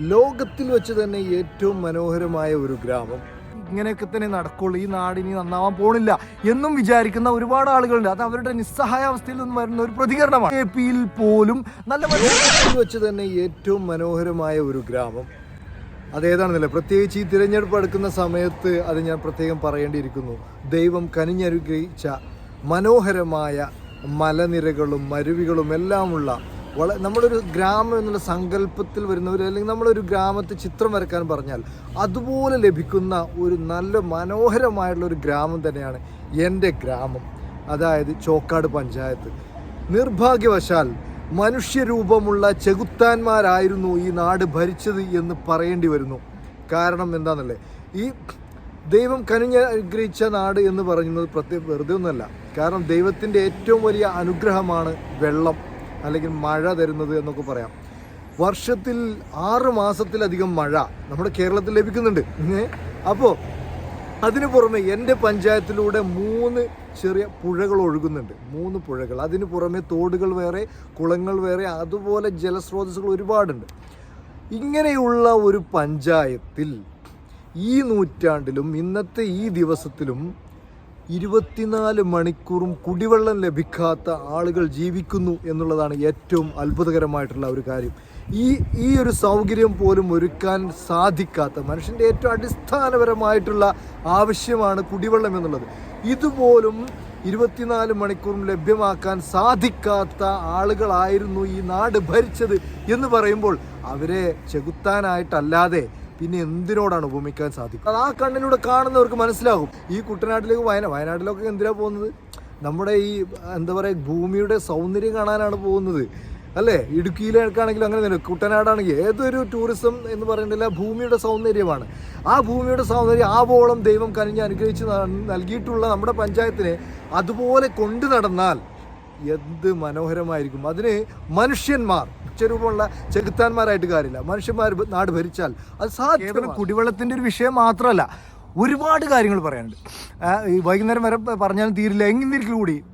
ലോകത്തിൽ വെച്ച് തന്നെ ഏറ്റവും മനോഹരമായ ഒരു ഗ്രാമം. ഇങ്ങനെയൊക്കെ തന്നെ നടക്കുള്ളൂ. ഈ നാടിനി നന്നാവാൻ പോണില്ല എന്നും വിചാരിക്കുന്ന ഒരുപാട് ആളുകളുണ്ട്. അത് അവരുടെ നിസ്സഹായാവസ്ഥയിൽ നിന്ന് വരുന്ന ഒരു പ്രതികരണമാണ്. എ പിയിൽ പോലും നല്ല ലോകത്തിൽ വെച്ച് തന്നെ ഏറ്റവും മനോഹരമായ ഒരു ഗ്രാമം. അതേതാണെന്നല്ലേ പ്രത്യേകിച്ച് ഈ തിരഞ്ഞെടുപ്പ് എടുക്കുന്ന സമയത്ത് അത് ഞാൻ പ്രത്യേകം പറയേണ്ടിയിരിക്കുന്നു. ദൈവം കനിഞ്ഞനുഗ്രഹിച്ച മനോഹരമായ മലനിരകളും മരുവികളും എല്ലാമുള്ള വള നമ്മളൊരു ഗ്രാമം എന്നുള്ള സങ്കല്പത്തിൽ വരുന്നവർ അല്ലെങ്കിൽ നമ്മളൊരു ഗ്രാമത്തെ ചിത്രം വരക്കാൻ പറഞ്ഞാൽ അതുപോലെ ലഭിക്കുന്ന ഒരു നല്ല മനോഹരമായിട്ടുള്ള ഒരു ഗ്രാമം തന്നെയാണ് എന്റെ ഗ്രാമം. അതായത് ചോക്കാട് പഞ്ചായത്ത്. നിർഭാഗ്യവശാൽ മനുഷ്യരൂപമുള്ള ചെകുത്താന്മാരായിരുന്നു ഈ നാട് ഭരിച്ചത് എന്ന് പറയേണ്ടി വരുന്നു. കാരണം എന്താണെന്നല്ലേ ഈ ദൈവം കനിഞ്ഞ അനുഗ്രഹിച്ച നാട് എന്ന് പറയുന്നത് പ്രത്യേക വെറുതെ ഒന്നുമല്ല. കാരണം ദൈവത്തിന്റെ ഏറ്റവും വലിയ അനുഗ്രഹമാണ് വെള്ളം. അല്ലെങ്കിൽ മഴ തരുന്നത് എന്നൊക്കെ പറയാം. വർഷത്തിൽ ആറ് മാസത്തിലധികം മഴ നമ്മുടെ കേരളത്തിൽ ലഭിക്കുന്നുണ്ട്. അപ്പോൾ അതിനു പുറമെ എന്റെ പഞ്ചായത്തിലൂടെ മൂന്ന് ചെറിയ പുഴകൾ ഒഴുകുന്നുണ്ട്. മൂന്ന് പുഴകൾ. അതിന് പുറമെ തോടുകൾ വേറെ കുളങ്ങൾ വേറെ അതുപോലെ ജലസ്രോതസ്സുകൾ ഒരുപാടുണ്ട്. ഇങ്ങനെയുള്ള ഒരു പഞ്ചായത്തിൽ ഈ നൂറ്റാണ്ടിലും ഇന്നത്തെ ഈ ദിവസത്തിലും ഇരുപത്തിനാല് മണിക്കൂറും കുടിവെള്ളം ലഭിക്കാത്ത ആളുകൾ ജീവിക്കുന്നു എന്നുള്ളതാണ് ഏറ്റവും അത്ഭുതകരമായിട്ടുള്ള ഒരു കാര്യം. ഈ ഈ ഒരു സൗകര്യം പോലും ഒരുക്കാൻ സാധിക്കാത്ത മനുഷ്യന്റെ ഏറ്റവും അടിസ്ഥാനപരമായിട്ടുള്ള ആവശ്യമാണ് കുടിവെള്ളം എന്നുള്ളത്. ഇതുപോലും ഇരുപത്തിനാല് മണിക്കൂറും ലഭ്യമാക്കാൻ സാധിക്കാത്ത ആളുകളായിരുന്നു ഈ നാട് ഭരിച്ചത് എന്ന് പറയുമ്പോൾ അവരെ ചെകുത്താനായിട്ടല്ലാതെ പിന്നെ എന്തിനോടാണ് ഉപമിക്കാൻ സാധിക്കും അത് ആ കണ്ണിലൂടെ കാണുന്നവർക്ക് മനസ്സിലാകും. ഈ കുട്ടനാട്ടിലേക്ക് വയനാട് വയനാട്ടിലൊക്കെ എന്തിനാ പോകുന്നത്? നമ്മുടെ ഈ എന്താ പറയുക ഭൂമിയുടെ സൗന്ദര്യം കാണാനാണ് പോകുന്നത്. അല്ലേ? ഇടുക്കിയിലേക്കാണെങ്കിലും അങ്ങനെ തന്നെ. കുട്ടനാടാണെങ്കിൽ ഏതൊരു ടൂറിസം എന്ന് പറയുന്നില്ല ഭൂമിയുടെ സൗന്ദര്യമാണ്. ആ ഭൂമിയുടെ സൗന്ദര്യം ആവോളം ദൈവം കനിഞ്ഞ് അനുഗ്രഹിച്ച് നൽകിയിട്ടുള്ള നമ്മുടെ പഞ്ചായത്തിനെ അതുപോലെ കൊണ്ടു നടന്നാൽ എന്ത് മനോഹരമായിരിക്കും. അതിന് മനുഷ്യന്മാർ ഉച്ചരൂപമുള്ള ചെകുത്താന്മാരായിട്ട് കാര്യമില്ല. മനുഷ്യന്മാർ നാട് ഭരിച്ചാൽ അത് സാധ്യത കുടിവെള്ളത്തിന്റെ ഒരു വിഷയം മാത്രമല്ല ഒരുപാട് കാര്യങ്ങൾ പറയാനുണ്ട്. ഈ വൈകുന്നേരം വരെ പറഞ്ഞാലും തീരില്ല. എങ്ങനെ കൂടി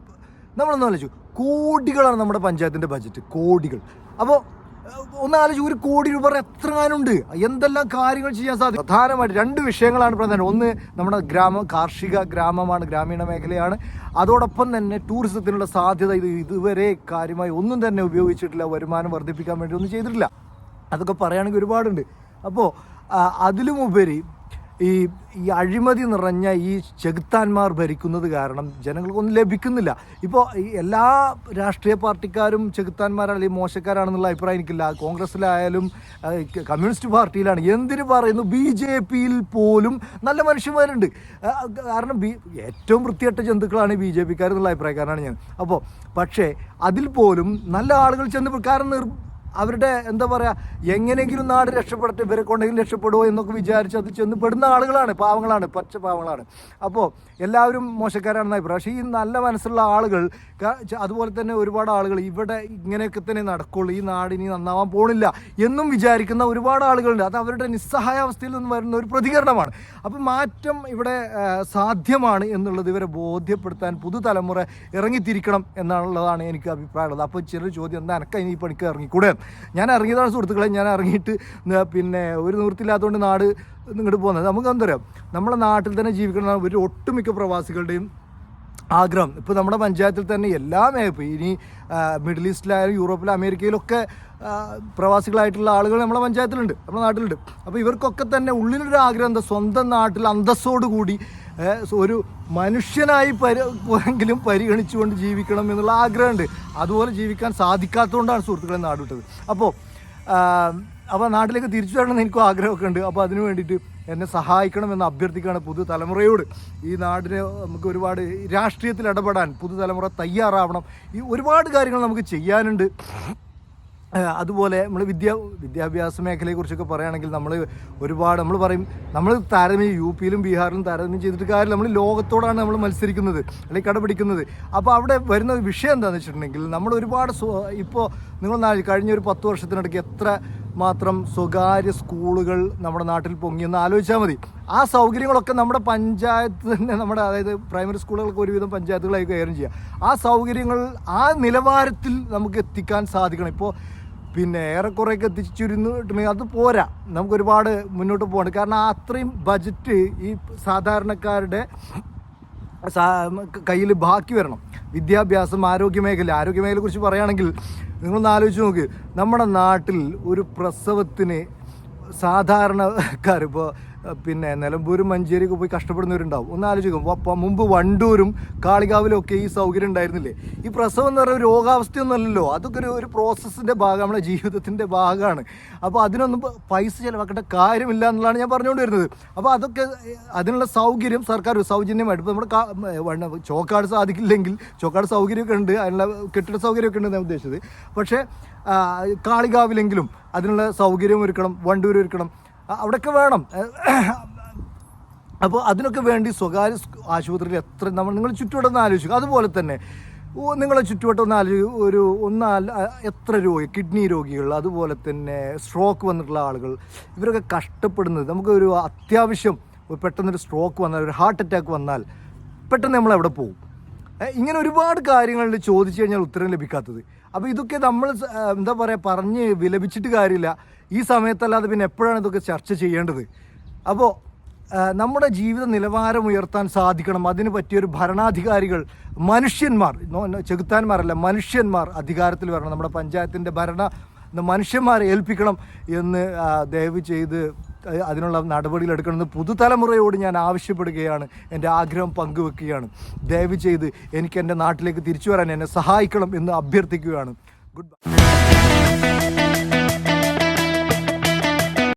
നമ്മളൊന്നും ആലോചിച്ചു. കോടികളാണ് നമ്മുടെ പഞ്ചായത്തിന്റെ ബജറ്റ് കോടികൾ. അപ്പോൾ ഒന്ന് ആലോചിച്ച് ഒരു കോടി രൂപ എത്രങ്ങാനുണ്ട് എന്തെല്ലാം കാര്യങ്ങൾ ചെയ്യാൻ സാധിക്കും? പ്രധാനമായിട്ട് രണ്ട് വിഷയങ്ങളാണ് പ്രധാനം. ഒന്ന് നമ്മുടെ ഗ്രാമം കാർഷിക ഗ്രാമമാണ് ഗ്രാമീണ മേഖലയാണ്. അതോടൊപ്പം തന്നെ ടൂറിസത്തിനുള്ള സാധ്യത ഇത് ഇതുവരെ കാര്യമായി ഒന്നും തന്നെ ഉപയോഗിച്ചിട്ടില്ല. വരുമാനം വർദ്ധിപ്പിക്കാൻ വേണ്ടി ഒന്നും ചെയ്തിട്ടില്ല. അതൊക്കെ പറയുകയാണെങ്കിൽ ഒരുപാടുണ്ട്. അപ്പോൾ അതിലുമുപരി ഈ ഈ അഴിമതി നിറഞ്ഞ ഈ ചെകുത്താന്മാർ ഭരിക്കുന്നത് കാരണം ജനങ്ങൾക്കൊന്നും ലഭിക്കുന്നില്ല. ഇപ്പോൾ എല്ലാ രാഷ്ട്രീയ പാർട്ടിക്കാരും ചെകുത്താന്മാരാണ് ഈ മോശക്കാരാണെന്നുള്ള അഭിപ്രായം എനിക്കില്ല. കോൺഗ്രസ്സിലായാലും കമ്മ്യൂണിസ്റ്റ് പാർട്ടിയിലാണ്. എന്തിനു പറയുന്നു? ബി ജെ പിയിൽ പോലും നല്ല മനുഷ്യന്മാരുണ്ട്. കാരണം ബി ഏറ്റവും വൃത്തികെട്ട ജന്തുക്കളാണ് ബി ജെ പിക്കാർ എന്നുള്ള അഭിപ്രായക്കാരനാണ് ഞാൻ. അപ്പോൾ പക്ഷേ അതിൽ പോലും നല്ല ആളുകൾ ചെന്ന് കാരണം അവരുടെ എന്താ പറയുക എങ്ങനെയെങ്കിലും നാട് രക്ഷപ്പെടട്ടെ ഇവരെ കൊണ്ടെങ്കിലും രക്ഷപ്പെടുമോ എന്നൊക്കെ വിചാരിച്ച് അത് ചെന്ന് പെടുന്ന ആളുകളാണ് പാവങ്ങളാണ് പച്ച പാവങ്ങളാണ്. അപ്പോൾ എല്ലാവരും മോശക്കാരാണെന്ന അഭിപ്രായം. പക്ഷേ ഈ നല്ല മനസ്സുള്ള ആളുകൾ അതുപോലെ തന്നെ ഒരുപാട് ആളുകൾ ഇവിടെ ഇങ്ങനെയൊക്കെ തന്നെ നടക്കുള്ളൂ ഈ നാടിനി നന്നാവാൻ പോണില്ല എന്നും വിചാരിക്കുന്ന ഒരുപാട് ആളുകളുണ്ട്. അത് അവരുടെ നിസ്സഹായാവസ്ഥയിൽ നിന്ന് വരുന്ന ഒരു പ്രതികരണമാണ്. അപ്പോൾ മാറ്റം ഇവിടെ സാധ്യമാണ് എന്നുള്ളത് ഇവരെ ബോധ്യപ്പെടുത്താൻ പുതുതലമുറ ഇറങ്ങിത്തിരിക്കണം എന്നുള്ളതാണ് എനിക്ക് അഭിപ്രായമുള്ളത്. അപ്പോൾ ചെറിയ ചോദ്യം എന്താ എനക്ക് ഇനി ഈ പണിക്ക് ഇറങ്ങിക്കൂടെ? ഞാൻ ഇറങ്ങിയതാണ് സുഹൃത്തുക്കളെ ഞാൻ ഇറങ്ങിയിട്ട് പിന്നെ ഒരു നിവൃത്തിയില്ലാത്തതുകൊണ്ട് നാട് ഇങ്ങോട്ട് പോകുന്നത്. നമുക്ക് എന്തറിയാം നമ്മുടെ നാട്ടിൽ തന്നെ ജീവിക്കുന്ന ഒരു ഒട്ടുമിക്ക പ്രവാസികളുടെയും ആഗ്രഹം. ഇപ്പോൾ നമ്മുടെ പഞ്ചായത്തിൽ തന്നെ എല്ലാ മേഖല ഇനി മിഡിൽ ഈസ്റ്റിലായാലും യൂറോപ്പിലും അമേരിക്കയിലൊക്കെ പ്രവാസികളായിട്ടുള്ള ആളുകൾ നമ്മുടെ പഞ്ചായത്തിലുണ്ട് നമ്മുടെ നാട്ടിലുണ്ട്. അപ്പോൾ ഇവർക്കൊക്കെ തന്നെ ഉള്ളിലൊരു ആഗ്രഹം എന്താ? സ്വന്തം നാട്ടിൽ അന്തസ്സോടുകൂടി ഏ, ഒരു മനുഷ്യനായി പരി എങ്കിലും പരിഗണിച്ചുകൊണ്ട് ജീവിക്കണം എന്നുള്ള ആഗ്രഹമുണ്ട്. അതുപോലെ ജീവിക്കാൻ സാധിക്കാത്തതുകൊണ്ടാണ് സുഹൃത്തുക്കളെ നാട് വിട്ടത്. അപ്പോൾ അപ്പോൾ നാട്ടിലേക്ക് തിരിച്ചു വരണമെന്ന് എനിക്കും ആഗ്രഹമൊക്കെ ഉണ്ട്. അപ്പോൾ അതിന് വേണ്ടിയിട്ട് എന്നെ സഹായിക്കണമെന്ന് അഭ്യർത്ഥിക്കുകയാണ് പുതുതലമുറയോട്. ഈ നാടിനെ നമുക്ക് ഒരുപാട് രാഷ്ട്രീയത്തിൽ ഇടപെടാൻ പുതുതലമുറ തയ്യാറാവണം. ഈ ഒരുപാട് കാര്യങ്ങൾ നമുക്ക് ചെയ്യാനുണ്ട്. അതുപോലെ നമ്മൾ വിദ്യാ വിദ്യാഭ്യാസ മേഖലയെക്കുറിച്ചൊക്കെ പറയുകയാണെങ്കിൽ നമ്മൾ ഒരുപാട് നമ്മൾ പറയും നമ്മൾ താരതമ്യം യു പിയിലും ബീഹാറിലും താരതമ്യം ചെയ്തിട്ട് കാര്യം നമ്മൾ ലോകത്തോടാണ് നമ്മൾ മത്സരിക്കുന്നത് അല്ലെങ്കിൽ കടപിടിക്കുന്നത്. അപ്പോൾ അവിടെ വരുന്ന ഒരു വിഷയം എന്താണെന്ന് വെച്ചിട്ടുണ്ടെങ്കിൽ നമ്മൾ ഒരുപാട് ഇപ്പോൾ നിങ്ങൾ കഴിഞ്ഞ ഒരു പത്ത് വർഷത്തിനിടയ്ക്ക് എത്ര മാത്രം സ്വകാര്യ സ്കൂളുകൾ നമ്മുടെ നാട്ടിൽ പൊങ്ങിയെന്ന് ആലോചിച്ചാൽ മതി. ആ സൗകര്യങ്ങളൊക്കെ നമ്മുടെ പഞ്ചായത്ത് തന്നെ നമ്മുടെ അതായത് പ്രൈമറി സ്കൂളുകൾക്ക് ഒരുവിധം പഞ്ചായത്തുകളായി കൈകാര്യം ചെയ്യുക ആ സൗകര്യങ്ങൾ ആ നിലവാരത്തിൽ നമുക്ക് എത്തിക്കാൻ സാധിക്കണം. ഇപ്പോൾ പിന്നെ ഏറെക്കുറെയൊക്കെ എത്തിച്ചിരുന്നിട്ടുണ്ടെങ്കിൽ അത് പോരാ. നമുക്ക് ഒരുപാട് മുന്നോട്ട് പോകണം കാരണം അത്രയും ബജറ്റ് ഈ സാധാരണക്കാരുടെ കയ്യിൽ ബാക്കി വരണം. വിദ്യാഭ്യാസം ആരോഗ്യമേഖല ആരോഗ്യമേഖലയെ കുറിച്ച് പറയുകയാണെങ്കിൽ നിങ്ങളൊന്ന് ആലോചിച്ച് നോക്ക്. നമ്മുടെ നാട്ടിൽ ഒരു പ്രസവത്തിന് സാധാരണക്കാർ ഇപ്പോൾ പിന്നെ നിലമ്പൂരും മഞ്ചേരിയൊക്കെ പോയി കഷ്ടപ്പെടുന്നവരുണ്ടാവും. ഒന്ന് ആലോചിക്കും. അപ്പോൾ മുമ്പ് വണ്ടൂരും കാളികാവിലും ഒക്കെ ഈ സൗകര്യം ഉണ്ടായിരുന്നില്ലേ? ഈ പ്രസവം എന്ന് പറയുന്ന രോഗാവസ്ഥയൊന്നും അല്ലല്ലോ. അതൊക്കെ ഒരു ഒരു പ്രോസസ്സിന്റെ ഭാഗം നമ്മുടെ ജീവിതത്തിന്റെ ഭാഗമാണ്. അപ്പോൾ അതിനൊന്നും പൈസ ചിലവാക്കേണ്ട കാര്യമില്ല എന്നുള്ളതാണ് ഞാൻ പറഞ്ഞുകൊണ്ട് വരുന്നത്. അപ്പോൾ അതൊക്കെ അതിനുള്ള സൗകര്യം സർക്കാർ സൗജന്യമായിട്ട് ഇപ്പോൾ നമ്മുടെ ചോക്കാട് സാധിക്കില്ലെങ്കിൽ ചോക്കാട് സൗകര്യമൊക്കെ ഉണ്ട് അതിനുള്ള കെട്ടിട സൗകര്യമൊക്കെ ഉണ്ട് ഞാൻ ഉദ്ദേശിച്ചത്. പക്ഷേ കാളികാവിലെങ്കിലും അതിനുള്ള സൗകര്യം ഒരുക്കണം വണ്ടൂർ ഒരുക്കണം. അവിടെയൊക്കെ വേണം. അപ്പോൾ അതിനൊക്കെ വേണ്ടി സ്വകാര്യ ആശുപത്രിയിൽ എത്ര നമ്മൾ നിങ്ങൾ ചുറ്റുവട്ടം ഒന്ന് ആലോചിക്കുക. അതുപോലെ തന്നെ നിങ്ങളെ ചുറ്റുവട്ടം ഒന്ന് ആലോചിക്കും ഒരു ഒന്ന് എത്ര രോഗി കിഡ്നി രോഗികൾ അതുപോലെ തന്നെ സ്ട്രോക്ക് വന്നിട്ടുള്ള ആളുകൾ ഇവരൊക്കെ കഷ്ടപ്പെടുന്നത് നമുക്കൊരു അത്യാവശ്യം പെട്ടെന്നൊരു സ്ട്രോക്ക് വന്നാൽ ഒരു ഹാർട്ട് അറ്റാക്ക് വന്നാൽ പെട്ടെന്ന് നമ്മൾ എവിടെ പോകും? ഇങ്ങനെ ഒരുപാട് കാര്യങ്ങളിൽ ചോദിച്ചു കഴിഞ്ഞാൽ ഉത്തരം ലഭിക്കാത്തത്. അപ്പോൾ ഇതൊക്കെ നമ്മൾ എന്താ പറയുക പറഞ്ഞ് വിലപിച്ചിട്ട് കാര്യമില്ല. ഈ സമയത്തല്ലാതെ പിന്നെ എപ്പോഴാണ് ഇതൊക്കെ ചർച്ച ചെയ്യേണ്ടത്? അപ്പോൾ നമ്മുടെ ജീവിത നിലവാരം ഉയർത്താൻ സാധിക്കണം. അതിന് പറ്റിയൊരു ഭരണാധികാരികൾ മനുഷ്യന്മാർ ചെകുത്താന്മാരല്ല മനുഷ്യന്മാർ അധികാരത്തിൽ വരണം. നമ്മുടെ പഞ്ചായത്തിന്റെ ഭരണ മനുഷ്യന്മാരെ ഏൽപ്പിക്കണം എന്ന് ദയവ് ചെയ്ത് അതിനുള്ള നടപടികളെടുക്കണമെന്ന് പുതുതലമുറയോട് ഞാൻ ആവശ്യപ്പെടുകയാണ്. എന്റെ ആഗ്രഹം പങ്കുവെക്കുകയാണ്. ദയവ് ചെയ്ത് എനിക്ക് എന്റെ നാട്ടിലേക്ക് തിരിച്ചു വരാൻ എന്നെ സഹായിക്കണം എന്ന് അഭ്യർത്ഥിക്കുകയാണ്. Good bye